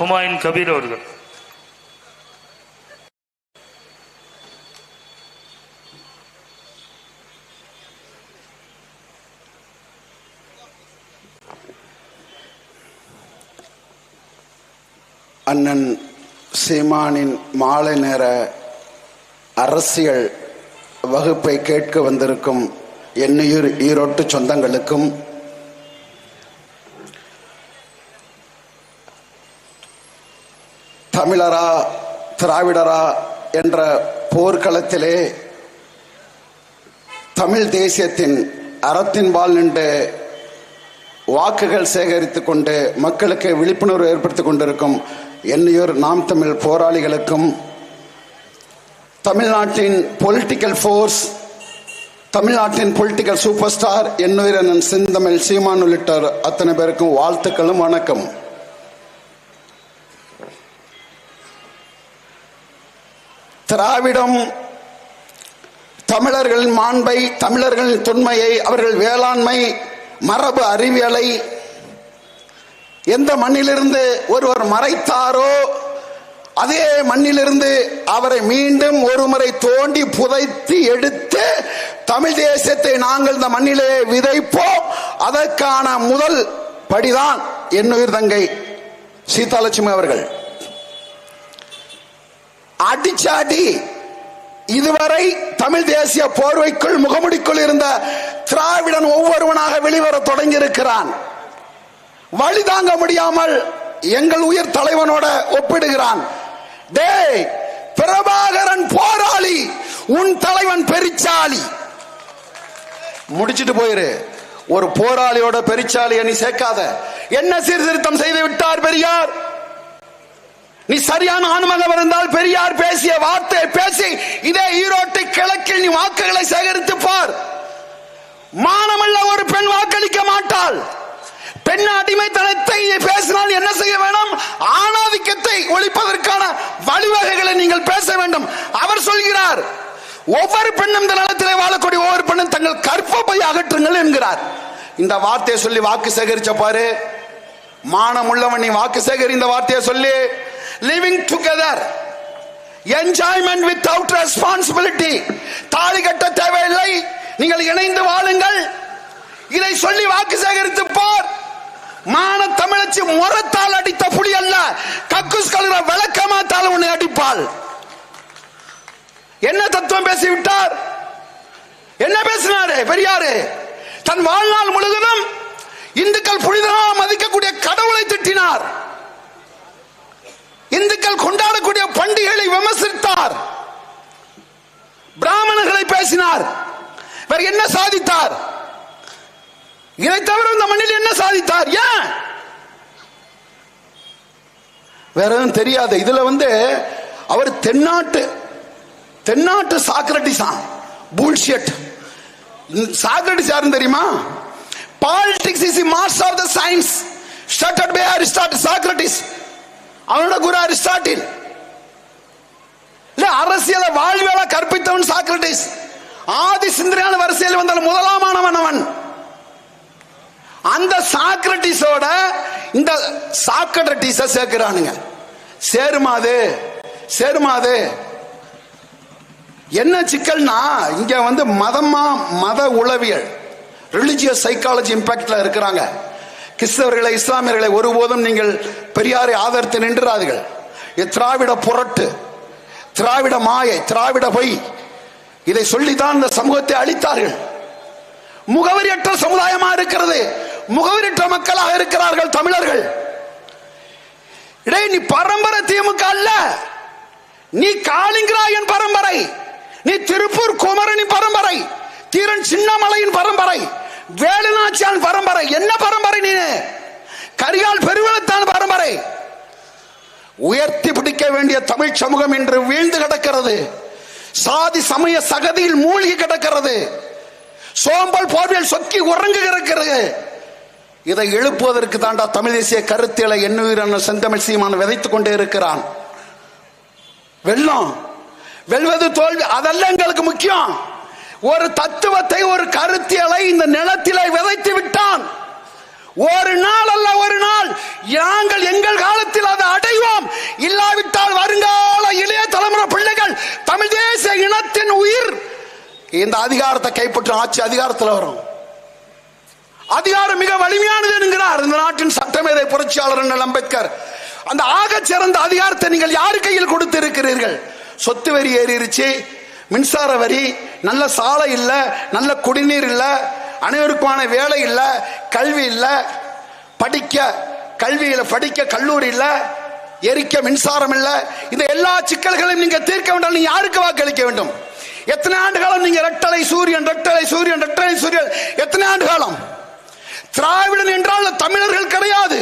ஹுமாயின் கபீர் அவர்கள். அண்ணன் சீமானின் மாலை நேர அரசியல் வகுப்பை கேட்க வந்திருக்கும் என்னையூர் ஈரோட்டு சொந்தங்களுக்கும் தமிழரா திராவிடரா என்ற போர்க்களத்திலே தமிழ் தேசியத்தின் அறத்தின் வாழ் நின்று வாக்குகள் சேகரித்துக் கொண்டு மக்களுக்கு விழிப்புணர்வு ஏற்படுத்திக் கொண்டிருக்கும் என்னையோர் நாம் தமிழ் போராளிகளுக்கும் தமிழ்நாட்டின் பொலிட்டிக்கல் ஃபோர்ஸ் தமிழ்நாட்டின் பொலிட்டிக்கல் சூப்பர் ஸ்டார் என்னுயிரன் செந்தமிழ் சீமான் உள்ளிட்டோர் அத்தனை பேருக்கும் வாழ்த்துக்களும் வணக்கம். திராவிடம். தமிழர்களின் மாண்பை தமிழர்களின் தொன்மையை அவர்கள் வேளாண்மை மரபு அறிவியலை எந்த மண்ணிலிருந்து ஒருவர் மறைத்தாரோ அதே மண்ணிலிருந்து அவரை மீண்டும் ஒருமுறை தோண்டி புதைத்து எடுத்து தமிழ் தேசத்தை நாங்கள் இந்த மண்ணிலே விதைப்போம். அதற்கான முதல் படிதான் என்னுயிர் தங்கை சீதாலட்சுமி அவர்கள். அடிச்சாடி. இதுவரை தமிழ் தேசிய போர்வைக்குள் முகமுடிக்குள் இருந்த திராவிடன் ஒவ்வொருவனாக வெளிவர தொடங்கி இருக்கிறான் வழி தாங்க முடியாமல் எங்கள் உயிர் தலைவனோட ஒப்பிடுகிறான். டேய் பிரபாகரன் போராளி உன் தலைவன் பெரிச்சாலி. முடிச்சிட்டு போயிரு. ஒரு போராளியோட பெரிச்சாலியை நீ சேர்க்காத. என்ன சீர்திருத்தம் செய்து விட்டார் பெரியார்? நீ சரியான ஆன்மகம் இருந்தால் பெரியார் பேசிய வார்த்தை பேசி இதே ஈரோட்டு கிழக்கில் நீ வாக்குகளை சேகரித்து பார். மானமுள்ள ஒரு பெண் வாக்களிக்க மாட்டாள். பெண் அடிமைத்தனத்தை பேசினால் என்ன செய்ய வேண்டும் ஆணாதிக்கத்தை ஒழிப்பதற்கான வழிவகைகளை நீங்கள் பேச வேண்டும். அவர் சொல்கிறார் ஒவ்வொரு பெண்ணும் இந்த நிலத்திலே வாழக்கூடிய ஒவ்வொரு பெண்ணும் தங்கள் கற்பப்பை அகற்றுங்கள் என்கிறார். இந்த வார்த்தையை சொல்லி வாக்கு சேகரிச்ச பாரு. மானம் உள்ளவன் நீ வாக்கு சேகரி இந்த வார்த்தையை சொல்லி living together enjoyment without responsibility தாலி கட்ட தேவையில்லை. நீங்கள் இணைந்து வாழுங்கள். இதை சொல்லி வாக்கு சேகரித்து பார். மான தமிழச்சி முரத்தால் அடித்த புலி அல்ல. கக்குஸ் கழுற விளக்கமாத்தால் உன்னை அடிப்பாள். என்ன தத்துவம் பேசிவிட்டார்? என்ன பேசினாரு? பெரியாரு. தன் வாழ்நாள் முழுவதும் இந்துக்கள் புனிதமாக மதிக்கக்கூடிய கடவுளை திட்டினார். இந்துக்கள் கொண்டாடக்கூடிய பண்டிகைகளை விமர்சித்தார். பிராமணர்களை பேசினார். வேற என்ன சாதித்தார்? இதை தவிர இந்த மண்ணில் என்ன சாதித்தார்? ஏன்? வேற எதுவும் தெரியாது இதுல வந்து அவர் தென்னாட்டு தென்னாட்டு சாக்ரட்டிஸா புல்ஷியட் சாக்ரட்டிஸ் யாருன்னு தெரியுமா? Politics is master of the science started by Aristotle Socrates அவனோட குரு அரிஸ்டாட்டில். இல்ல அரசியல வாழ்வியல கற்பித்தவன் சாக்ரட்டிஸ் ஆதி சிந்தனையான வரிசையில் வந்தால் முதலாமானவன் அவன் அந்த சாக்ரட்டிஸோட இந்த சாக்ரட்டிஸ சேர்க்கிறானுங்க. சேருமாது சேருமாது என்ன சிக்கல்னா இங்க வந்து மதமா மத உளவியல் ரிலிஜியஸ் சைக்காலஜி இம்பாக்ட்ல இருக்கிறாங்க. கிறிஸ்தவர்களை இஸ்லாமியர்களை ஒருபோதும் நீங்கள் பெரியாரை ஆதரித்து நின்றார்கள் திராவிட புரட்டு திராவிட மாயை திராவிட பொய். இதை சொல்லித்தான் இந்த சமூகத்தை அளித்தார்கள் முகவரியற்ற சமுதாயமா இருக்கிறது. முகவரியற்ற மக்களாக இருக்கிறார்கள் தமிழர்கள். இடே நீ பரம்பரை திமுக அல்ல. நீ காளிங்கராயன் பரம்பரை. நீ திருப்பூர் குமரனின் பரம்பரை. தீரன் சின்னமலையின் பரம்பரை. வேலுநாச்சியான் பரம்பரை. என்ன பரம்பரை நீ கரியால் பெருவளத்தான் பரம்பரை. உயர்த்தி பிடிக்க வேண்டிய தமிழ் சமூகம் இன்று வீழ்ந்து கிடக்கிறது. சாதி சமய சகதியில் மூழ்கி கிடக்கிறது. சோம்பல் போர்வியல் சொக்கி உறங்கு கிடக்கிறது. இதை எழுப்புவதற்கு தாண்டா தமிழ் தேசிய கருத்தியலை எண்ணுயிரான செந்தமிழ் சீமான் விதைத்துக் கொண்டே இருக்கிறான். வெள்ளம். வெல்வது தோல்வி அதெல்லாம் எங்களுக்கு முக்கியம். ஒரு தத்துவத்தை ஒரு கருத்தியலை இந்த நிலத்திலே விதைத்து விட்டான். ஒரு நாள் அல்ல ஒரு நாள். நாங்கள் எங்கள் காலத்தில் அதை அடைவோம். இல்லாவிட்டால் வருங்கால இளைய தலைமுறை பிள்ளைகள் தமிழ் தேசிய இனத்தின் உயிர். இந்த அதிகாரத்தை கைப்பற்றும் ஆட்சி அதிகாரத்தில் வரும். அதிகாரம் மிக வலிமையானது என்கிறார். இந்த நாட்டின் சட்டமேதை புரட்சியாளர் அம்பேத்கர். அந்த ஆக சிறந்த அதிகாரத்தை நீங்கள் யார் கையில் கொடுத்து இருக்கிறீர்கள் சொத்து வரி ஏறிருச்சு மின்சார வரி நல்ல சாலை இல்லை நல்ல குடிநீர் இல்லை அனைவருக்குமான வேலை இல்லை கல்வி இல்லை படிக்க கல்வியில் படிக்க கல்லூரி இல்லை எரிக்க மின்சாரம் இல்லை. இந்த எல்லா சிக்கல்களையும் நீங்கள் தீர்க்க வேண்டாம் நீங்கள் யாருக்கு வாக்களிக்க வேண்டும்? எத்தனை ஆண்டு காலம் நீங்க ரெட்டலை சூரியன் ரெட்டலை சூரியன் ரெட்டலை சூரியன்? எத்தனை ஆண்டு காலம்? திராவிடன் என்றால் தமிழர்கள் கிடையாது.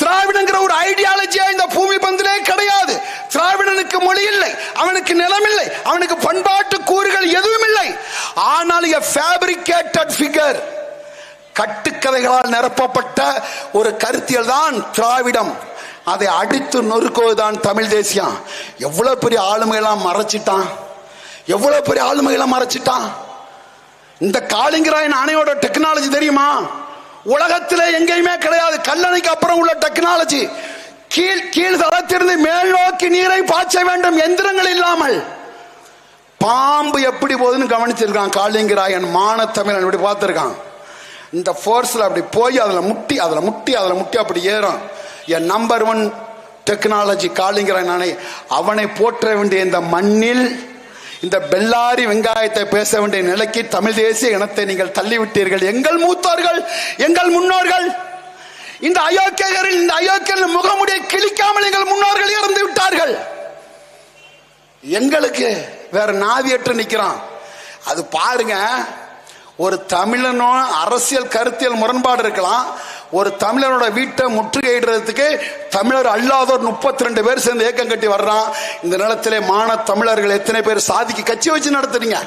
திராவிடங்கிற ஒரு ஐடியாலஜியா இந்த பூமி பந்து கிடையாது திராவிடனுக்கு மொழி இல்லை அவனுக்கு நிலமில்லை. அவனுக்கு பண்பாட்டு கூறுகள் எதுவும் இல்லை ஆனால் ஃபேப்ரிகேட்டட் ஃபிகர் கட்டுக்கதைகளால் நிரப்பப்பட்ட ஒரு கருத்தியல் தான் திராவிடம். அதை அடித்து நொறுக்குவதுதான் தமிழ் தேசியம். எவ்வளோ பெரிய ஆளுமையெல்லாம் மறைச்சிட்டான். எவ்வளோ பெரிய ஆளுமையெல்லாம் மறைச்சிட்டான். இந்த காளிங்கராயன் அணையோட டெக்னாலஜி தெரியுமா? உலகத்தில் எங்கேயுமே கிடையாது. கல்லணைக்கு அப்புறம் உள்ள டெக்னாலஜி கீழ் கீழ் தளத்திலிருந்து மேல் நோக்கி நீரை பாய்ச்ச வேண்டும் எந்திரங்கள் இல்லாமல். பாம்பு எப்படி போகுதுன்னு கவனிச்சிருக்கான் காளிங்கராயன் மானத்தமிழன் இப்படி பார்த்துருக்கான். இந்த ஃபோர்ஸில் அப்படி போய் அதில் முட்டி அதில் முட்டி அதில் முட்டி அப்படி ஏறும். என் நம்பர் ஒன் டெக்னாலஜி காளிங்கராயன் அணை அவனை போற்ற வேண்டிய இந்த மண்ணில் இந்த பெல்லாரி வெங்காயத்தை பேச வேண்டிய நிலைக்கு தமிழ் தேசிய இனத்தை நீங்கள் தள்ளிவிட்டீர்கள். எங்கள் மூத்தார்கள் எங்கள் முன் இந்த அயோக்கியரில் இந்த அயோக்கியர்கள் முகமுடியை கிழிக்காமல் எங்கள் முன்னோர்கள் இறந்து விட்டார்கள். எங்களுக்கு வேற நாதியற்று நிற்கிறோம் அது பாருங்க ஒரு தமிழனோ அரசியல் கருத்தியல் முரண்பாடு இருக்கலாம். ஒரு தமிழனோட வீட்டை முற்றுகையிடுறதுக்கு தமிழர் அல்லாதோர் முப்பத்தி ரெண்டு பேர் சேர்ந்து ஏக்கம் கட்டி வர்றான். இந்த நிலத்திலே மான தமிழர்கள் எத்தனை பேர் சாதிக்கு கட்சி வச்சு நடத்துறீங்க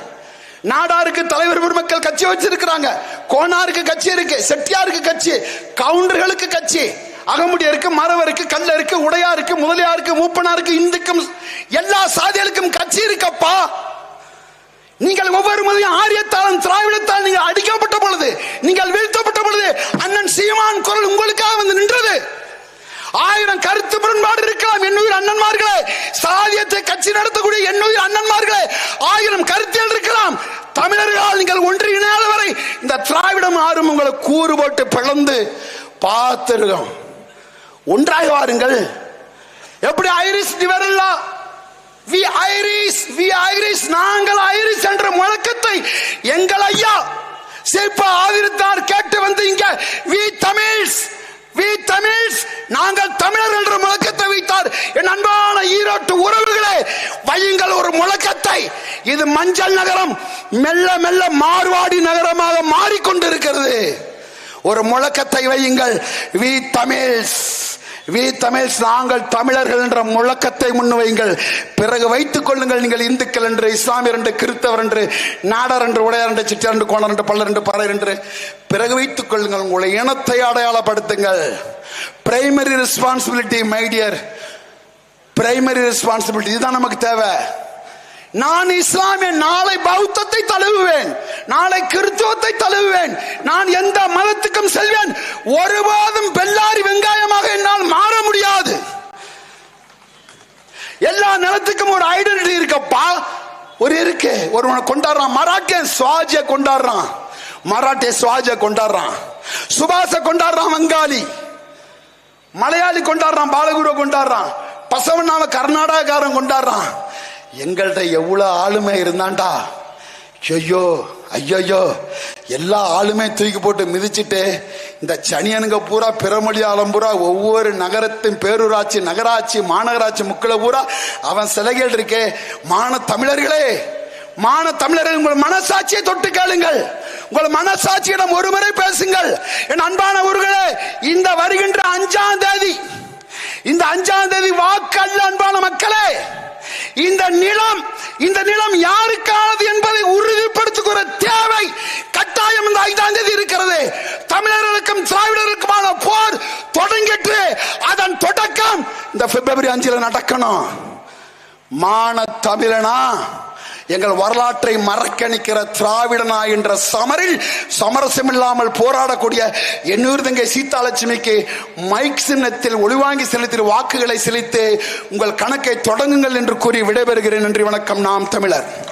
நாடாருக்கு தலைவர் பெருமக்கள் கட்சி வச்சிருக்கிறாங்க. கோனாருக்கு கட்சி இருக்கு செட்டியாருக்கு கட்சி கவுண்டர்களுக்கு கட்சி அகமுடியருக்கு மரவருக்கு கல்லருக்கு உடையாருக்கு முதலியாருக்கு மூப்பனாருக்கு இந்துக்கும் எல்லா சாதிகளுக்கும் கட்சி இருக்கப்பா. நீங்கள் ஒவ்வொரு முறையும் ஆரியத்தாலும் திராவிடத்தால் நீங்கள் அடிக்கப்பட்ட பொழுது நீங்கள் வீழ்த்தப்பட்ட பொழுது அண்ணன் சீமான் குரல் உங்களுக்காக வந்து நின்றது. ஆயிரம் கருத்து முரண்பாடு இருக்கலாம் என்னுயிர் அண்ணன்மார்களே. சாதியத்தை கட்சி நடத்தக்கூடிய என்னுயிர் அண்ணன்மார்களே. ஆயிரம் கருத்தியல் இருக்கலாம். தமிழர்களால் நீங்கள் ஒன்றிணையாத வரை இந்த திராவிடம் ஆறும் உங்களை கூறு போட்டு பிளந்து பார்த்திருக்கோம். ஒன்றாக வாருங்கள். எப்படி ஐரிஸ் டிவரல்லா வி ஐரிஸ் வி ஐரிஸ் நாங்கள் ஐரிஸ் என்ற முழக்கத்தை எங்கள் ஐயா சிற்ப ஆதிரத்தார் கேட்டு வந்து இங்க வி வி தமிழ்ஸ் நாங்கள் தமிழர் என்ற முழக்கத்தை வைத்தார் என் அன்பான ஈரோட்டு உறவுகளே வையுங்கள் ஒரு முழக்கத்தை. இது மஞ்சள் நகரம் மெல்ல மெல்ல மார்வாடி நகரமாக மாறிக்கொண்டிருக்கிறது. ஒரு முழக்கத்தை வையுங்கள். வி தமிழ்ஸ் வி நாங்கள் தமிழர்கள் என்ற முழக்கத்தை முன்வையுங்கள் பிறகு வைத்துக் கொள்ளுங்கள் நீங்கள் இந்துக்கள் என்று இஸ்லாமியர் என்று கிறிஸ்தவர் என்று நாடர் என்று உடையார் என்று சிட்டியார் என்று கோணர் என்று பல்லர் என்று பறையர் என்று. பிறகு வைத்துக் கொள்ளுங்கள் உங்களை இனத்தை அடையாளப்படுத்துங்கள். Primary responsibility my dear primary responsibility இதுதான் நமக்கு தேவை. நான் இஸ்லாமிய நாளை பௌத்தத்தை தழுவுவேன். நாளை கிறிஸ்துவத்தை தழுவுவேன். நான் எந்த மதத்துக்கும் செல்வேன். ஒருபோதும் பெல்லாரி வெங்காயமாக என்னால் மாற முடியாது எல்லா நிலத்துக்கும் ஒரு ஐடென்டிட்டி இருக்கப்பா. ஒரு இருக்கு. ஒருவனை கொண்டாடுறான். மராட்டிய சுவாஜிய கொண்டாடுறான். மராட்டிய சுவாஜிய கொண்டாடுறான். சுபாச கொண்டாடுறான் வங்காளி. மலையாளி கொண்டாடுறான். பாலகுரு கொண்டாடுறான். பசவனாவ கர்நாடகாரன் கொண்டாடுறான். எங்கள்கிட்ட எவ்வளவு ஆளுமை இருந்தான்டா. ஐயோ ஐயோ எல்லா ஆளுமே தூக்கி போட்டு மிதிச்சிட்டு இந்த சனியனுங்க பூரா பிறமொழியாளம் பூரா ஒவ்வொரு நகரத்தின் பேரூராட்சி நகராட்சி மாநகராட்சி முக்களை பூரா அவன் சிலைகள் இருக்கே மான தமிழர்களே மான தமிழர்கள் உங்கள் மனசாட்சியை தொட்டு கேளுங்கள். உங்கள் மனசாட்சியிடம் ஒருமுறை பேசுங்கள். என் அன்பான ஊர்களே இந்த வருகின்ற அஞ்சாம் தேதி இந்த அஞ்சாம் தேதி வாக்கு அல்ல அன்பான மக்களே இந்த நிலம் இந்த நிலம் யாருக்கானது என்பதை உறுதிப்படுத்துகிற தேவை கட்டாயம் இந்த ஐந்தாம் தேதி இருக்கிறது. தமிழர்களுக்கும் திராவிடருக்குமான போர் தொடங்கிட்டு அதன் தொடக்கம் இந்த பிப்ரவரி அஞ்சுல நடக்கணும். மான தமிழனா எங்கள் வரலாற்றை மறக்கணிக்கிற திராவிடனா என்ற சமரில் சமரசம் இல்லாமல் போராடக்கூடிய எண்ணூர் தங்கை சீதாலட்சுமிக்கு மைக் சின்னத்தில் ஒளிவாங்கி செலுத்தி வாக்குகளை செலுத்தி உங்கள் கணக்கை தொடங்குங்கள் என்று கூறி விடைபெறுகிறேன். நன்றி வணக்கம். நாம் தமிழர்.